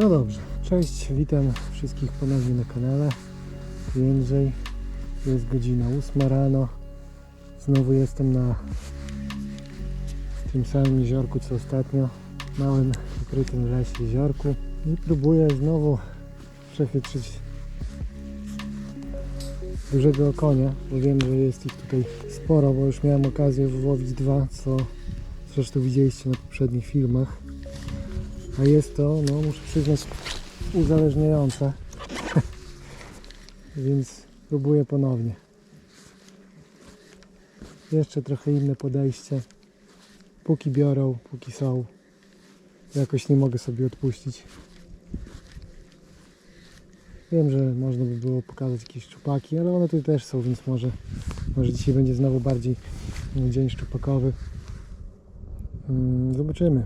No dobrze, cześć, witam wszystkich ponownie na kanale. Jędrzej, jest godzina 8 rano. Znowu jestem na tym samym jeziorku co ostatnio, małym ukrytym lesie jeziorku i próbuję znowu przechytrzyć dużego okonia, bo wiem, że jest ich tutaj sporo, bo już miałem okazję wyłowić dwa, co zresztą widzieliście na poprzednich filmach. A jest to, no muszę przyznać, uzależniające. Więc próbuję ponownie. Jeszcze trochę inne podejście. Póki biorą, póki są. Jakoś nie mogę sobie odpuścić. Wiem, że można by było pokazać jakieś szczupaki, ale one tu też są, więc może, może dzisiaj będzie znowu bardziej mm, dzień szczupakowy. Mm, Zobaczymy.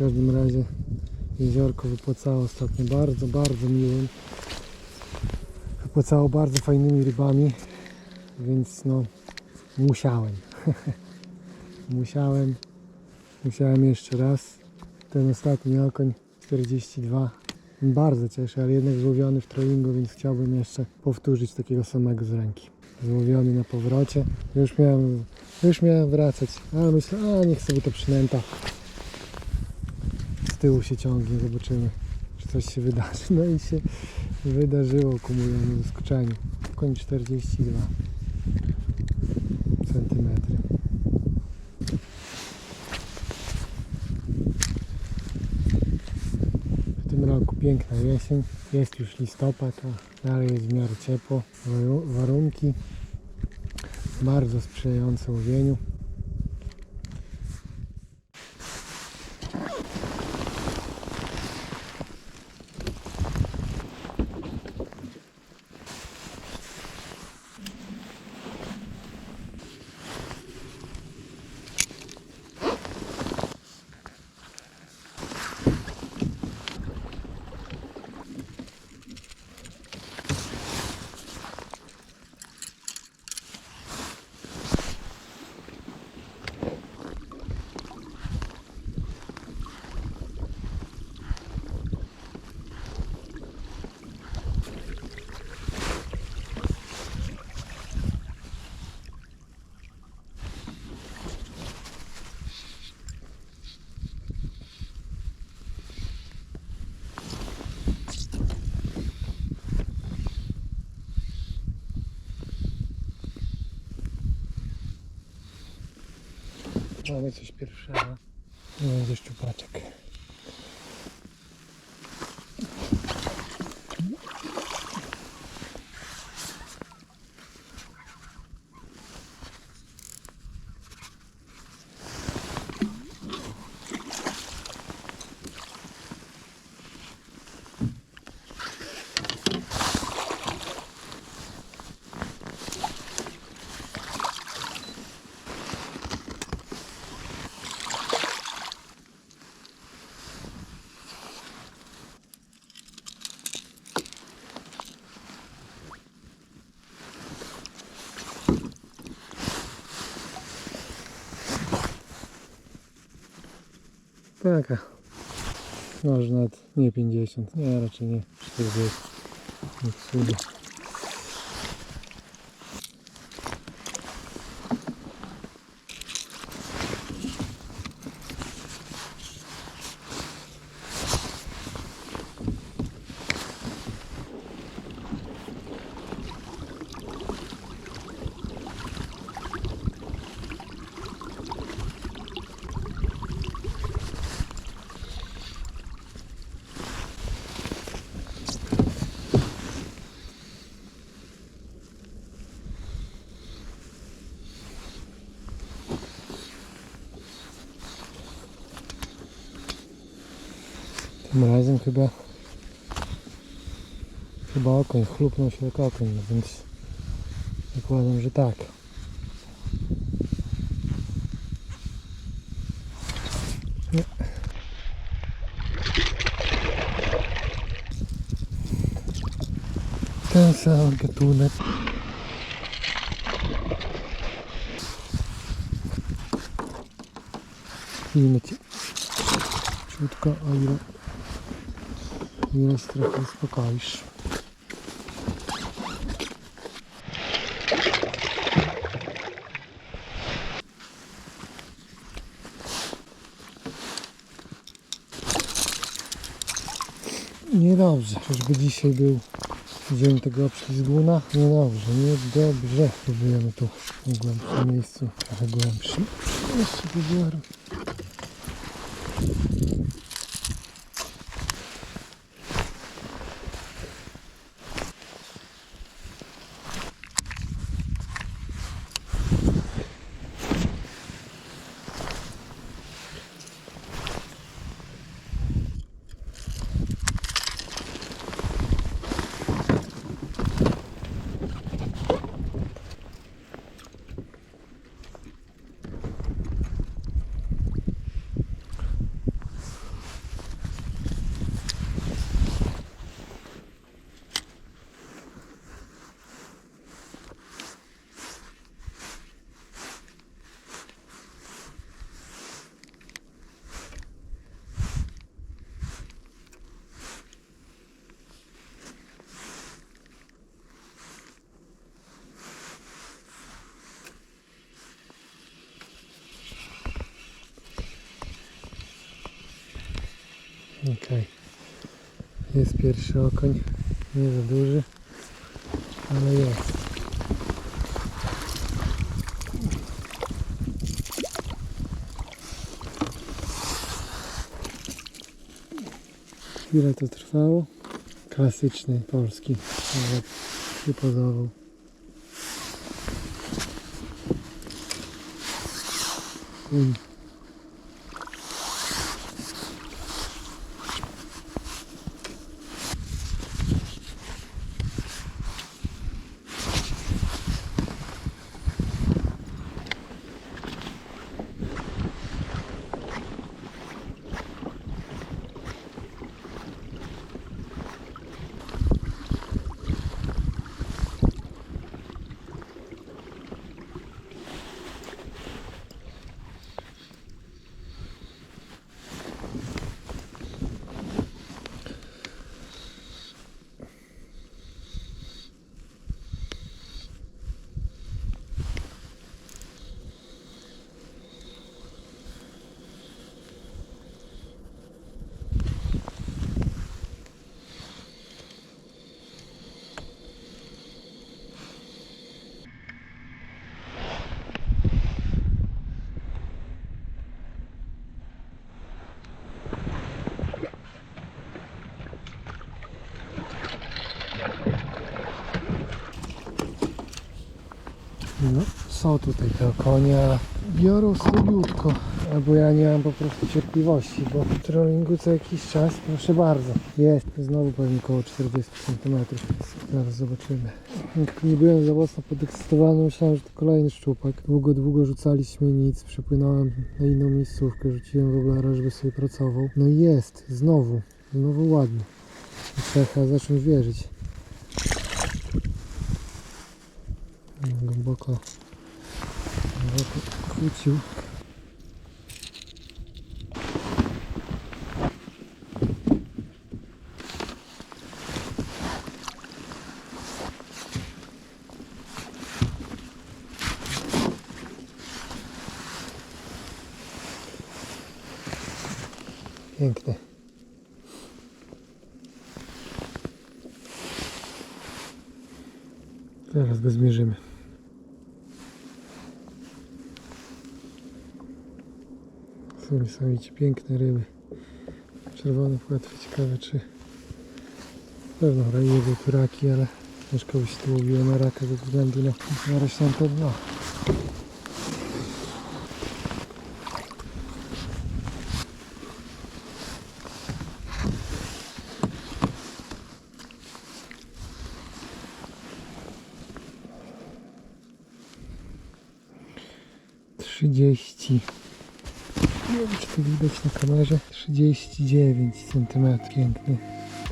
Każdym razie jeziorko wypłacało ostatnio bardzo, bardzo miłym. Wypłacało bardzo fajnymi rybami, więc no musiałem. musiałem. Musiałem jeszcze raz. Ten ostatni okoń 42 bardzo cieszy, ale jednak złowiony w trollingu, więc chciałbym jeszcze powtórzyć takiego samego z ręki. Złowiony na powrocie. Już miałem, już miałem wracać, ale myślę, a niech sobie to przynęta tyłu się ciągnie, zobaczymy, czy coś się wydarzy. No i się wydarzyło ku mojemu zaskoczeniu. Koń 42 centymetry. W tym roku piękna jesień, jest już listopad, a dalej jest w miarę ciepło. Waru- Warunki bardzo sprzyjające łowieniu. Mamy coś pierwszego. Nie będzie szczupaczek. Taka. Może nawet nie 50, nie raczej nie 40. Niech Tym razem chyba chyba okoń chlupnął się jak okoń, więc zakładam, że tak. Ten sam gatunek. Filmy ci Ciutko, o ile, się trochę uspokoisz. Niedobrze, czyżby dzisiaj był dzień tego obślizguna? Niedobrze, niedobrze. Próbujemy tu w głębszym miejscu, trochę głębszym. Jeszcze wybiorę. Okej. Jest pierwszy okoń. Nie za duży, ale jest. Chwilę to trwało. Klasyczny polski. Nawet się podobał. Kuń. No, są tutaj te konia. Biorą słabiutko. Albo ja nie mam po prostu cierpliwości, bo w trollingu co jakiś czas, proszę bardzo. Jest, znowu pewnie około 40 cm. Zaraz zobaczymy. Jak nie byłem za mocno podekscytowany, myślałem, że to kolejny szczupak. Długo, długo rzucaliśmy nic. Przepłynąłem na inną miejscówkę, rzuciłem w ogóle, żeby sobie pracował. No i jest, znowu, znowu ładnie. I Trzeba zacząć wierzyć. Głęboko, chwycił. Piękny. Teraz go zmierzymy. Są niesamowicie piękne ryby. Czerwone płetwy. Ciekawe czy na pewno rajego turaki, ale ciężko by się tu łowiło na raka ze względu na zarośnięte dno. Trzydzieści. Nie wiem, czy to widać na kamerze. 39 cm. Piękny.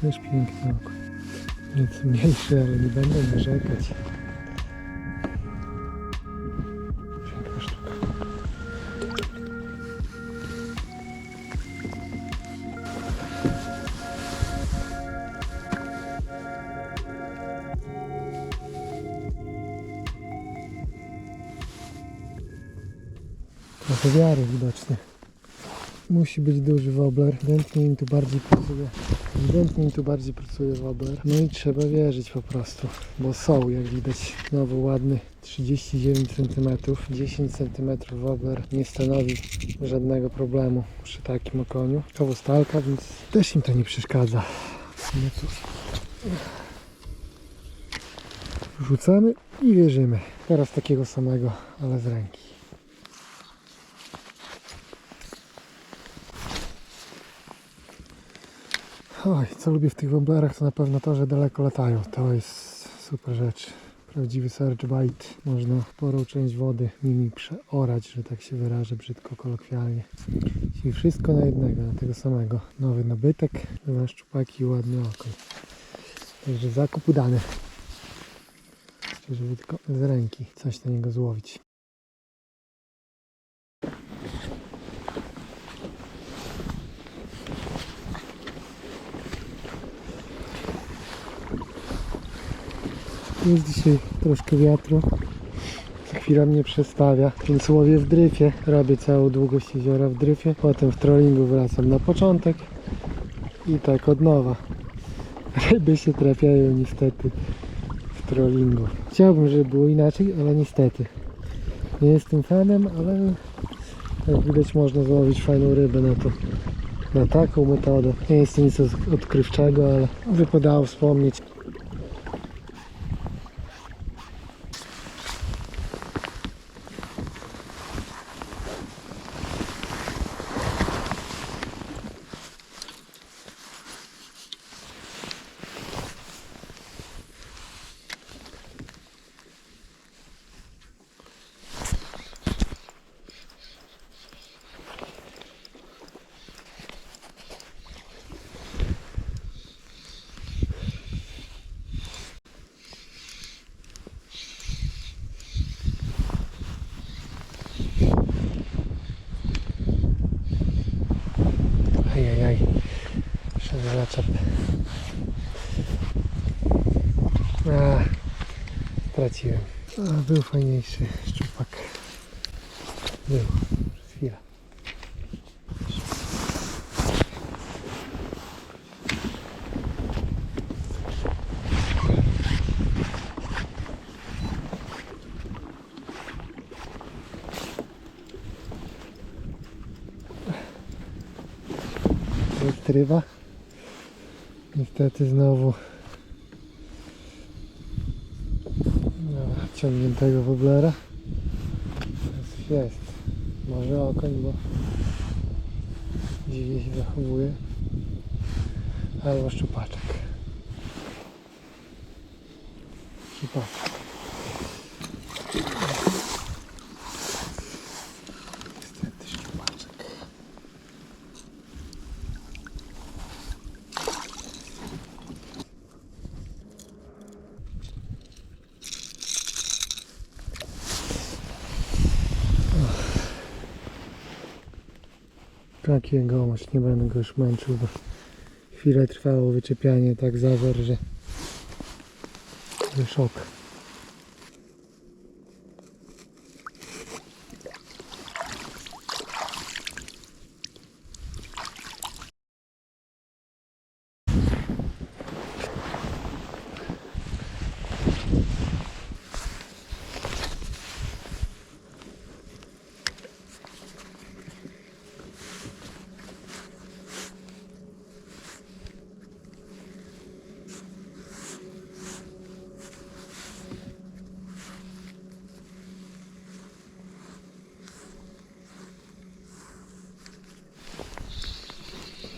Też piękny oko. Nieco mniejszy, ale nie będę narzekać. Trochę wiary widocznie. Musi być duży wobler, ewidentnie im tu bardziej pracuje. Ewidentnie im tu bardziej pracuje wobler. No i trzeba wierzyć po prostu, bo są jak widać znowu ładny 39 cm, 10 cm wobler nie stanowi żadnego problemu przy takim okoniu. To stalka, więc też im to nie przeszkadza. No cóż. Rzucamy i wierzymy. Teraz takiego samego, ale z ręki. Oj, co lubię w tych wobblerach to na pewno to, że daleko latają. To jest super rzecz. Prawdziwy search bite. Można sporą część wody nimi przeorać, że tak się wyrażę brzydko kolokwialnie. Czyli wszystko na jednego, na tego samego. Nowy nabytek, dwa szczupaki i ładny okoń. Także zakup udany. Żeby tylko z ręki coś na niego złowić. Jest dzisiaj troszkę wiatru. Chwila mnie przestawia, więc łowię w dryfie. Robię całą długość jeziora w dryfie. Potem w trollingu wracam na początek. I tak od nowa. Ryby się trafiają niestety w trollingu. Chciałbym, żeby było inaczej, ale niestety. Nie jestem fanem, ale jak widać można złowić fajną rybę na to. Na taką metodę. Nie jest to nic od- odkrywczego, ale wypadało wspomnieć. Zaczep. A, straciłem. A, był fajniejszy szczupak. Był, przez chwilę. Jest ryba. Niestety znowu Dobra, ciągniętego woblera. Jest, jest. Może okoń, bo dziwnie się zachowuje. Albo szczupaczek. Szczupaczek. Taki gomość, nie będę go już męczył, bo chwilę trwało wyczepianie tak zawer, że szok.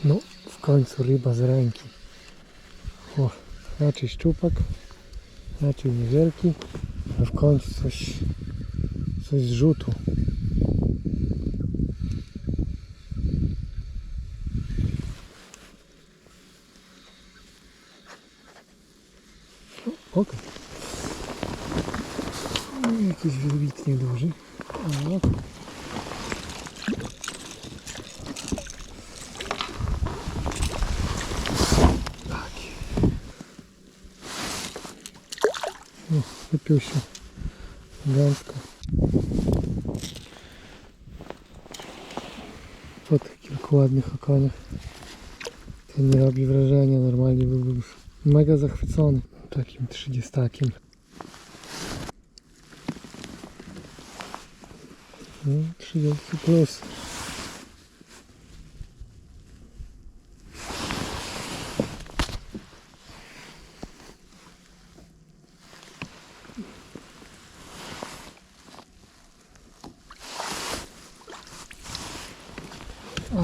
No, w końcu ryba z ręki. O, raczej szczupak, raczej niewielki, a w końcu coś, coś z rzutu. Okej. No, Jakiś wybitnie duży. O, tak. O, wypił się gęstko. po tych kilku ładnych okoniach. Ten nie robi wrażenia, normalnie byłbym już mega zachwycony takim trzydziestakiem. No, 30 plus.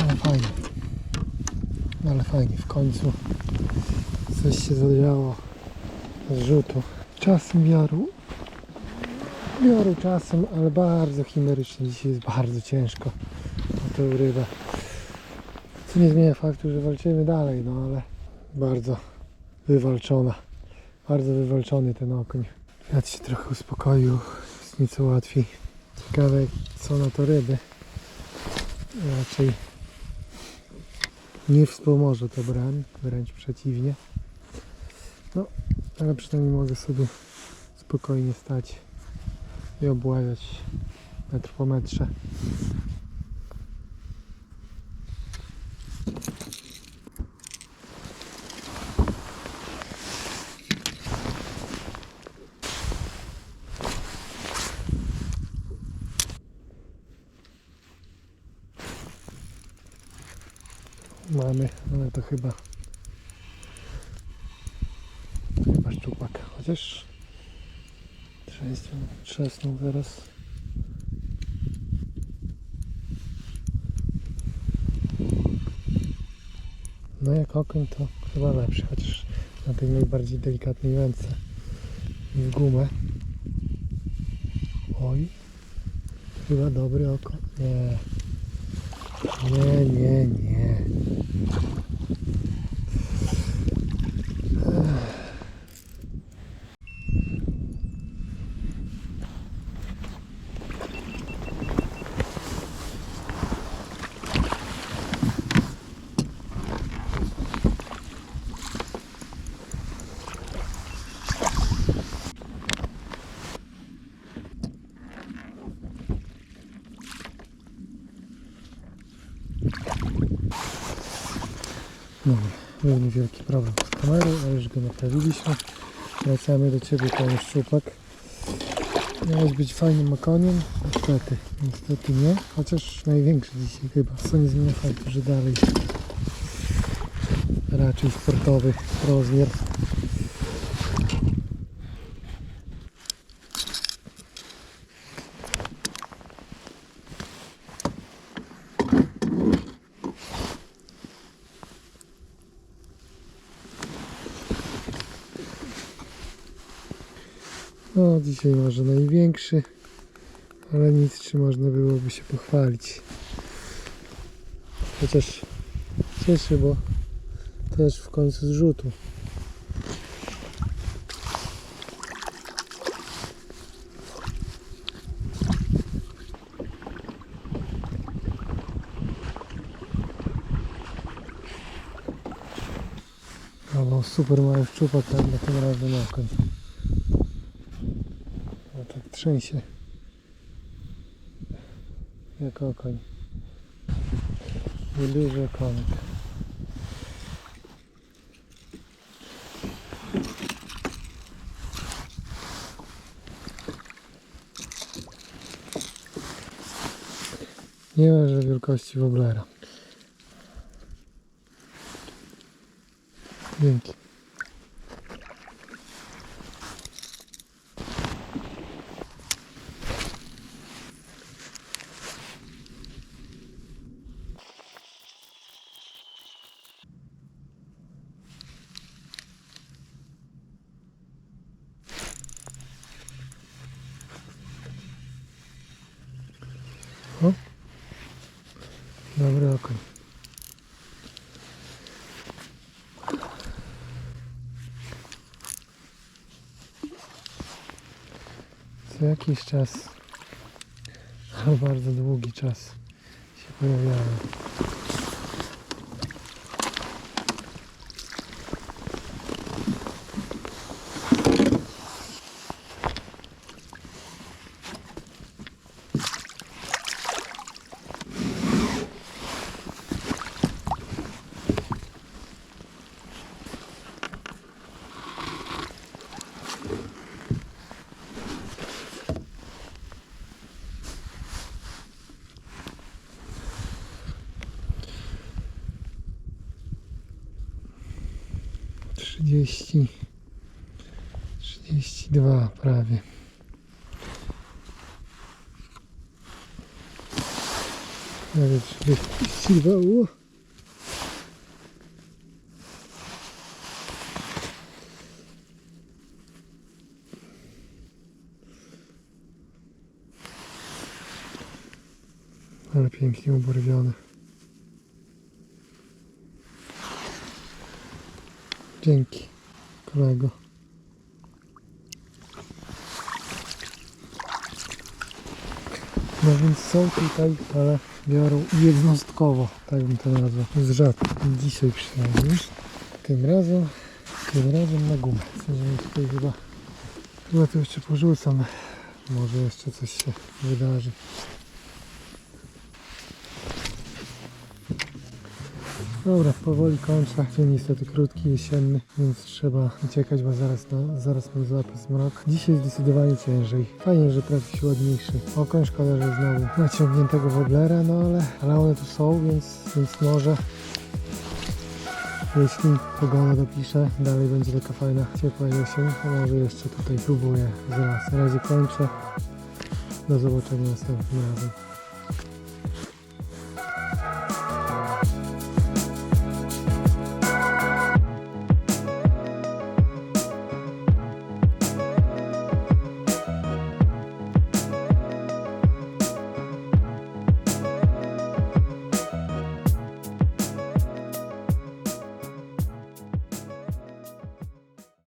Ale fajnie. Ale fajnie, w końcu coś się zadziało z rzutu. Czasem wiaru. Biorę czasem, ale bardzo chimerycznie. Dzisiaj jest bardzo ciężko na tę rybę. Co nie zmienia faktu, że walczymy dalej, no ale bardzo wywalczona. Bardzo wywalczony ten okoń. Świat się trochę uspokoił, jest nieco łatwiej. Ciekawe co na to ryby. Raczej nie wspomoże to bram, wręcz przeciwnie. No, ale przynajmniej mogę sobie spokojnie stać i obławiać metr po metrze. Mamy, ale to chyba chyba szczupak, chociaż trzęsnął, trzasnął zaraz. No jak okoń to chyba lepszy, chociaż na tej najbardziej delikatnej wędce w gumę. Oj, chyba dobry oko. Nie. Nie, nie, nie. Był niewielki problem z kamerą, ale już go naprawiliśmy. Wracamy do Ciebie, Panie Szczupak. Miałeś być fajnym okoniem. Niestety, niestety nie. Chociaż największy dzisiaj chyba. Co nie zmienia faktu, że dalej raczej sportowy rozmiar. No, dzisiaj może największy, ale nic, czy można byłoby się pochwalić. Chociaż cieszy, bo też w końcu z rzutu. No, super mały szczupak, tak na tym razem tak trzęsie. Jak okoń. Nieduży okonek. Nie ma, wielkości woblera. Dzięki. Dobry okoń. Jakiś czas, bardzo długi czas się pojawiają. 30, 32 prawie. Prawie 32, u. Ale pięknie ubarwione. Dzięki, kolego. No więc są tutaj, ale biorą jednostkowo, tak bym to nazwał. Z. Dzisiaj przynajmniej. Tym razem, tym razem na gumę. Że tutaj chyba, chyba to jeszcze porzucam. Może jeszcze coś się wydarzy. Dobra, powoli kończę. Dzień niestety krótki, jesienny, więc trzeba uciekać, bo zaraz, na, zaraz mnie złapie zmrok. Dzisiaj zdecydowanie ciężej. Fajnie, że trafi się ładniejszy. Okoń szkoda, że znowu naciągniętego woblera, no ale, ale one tu są, więc, więc może jeśli pogoda dopisze, dalej będzie taka fajna, ciepła jesień, to może jeszcze tutaj próbuję zaraz. Na razie kończę. Do zobaczenia następnym razem.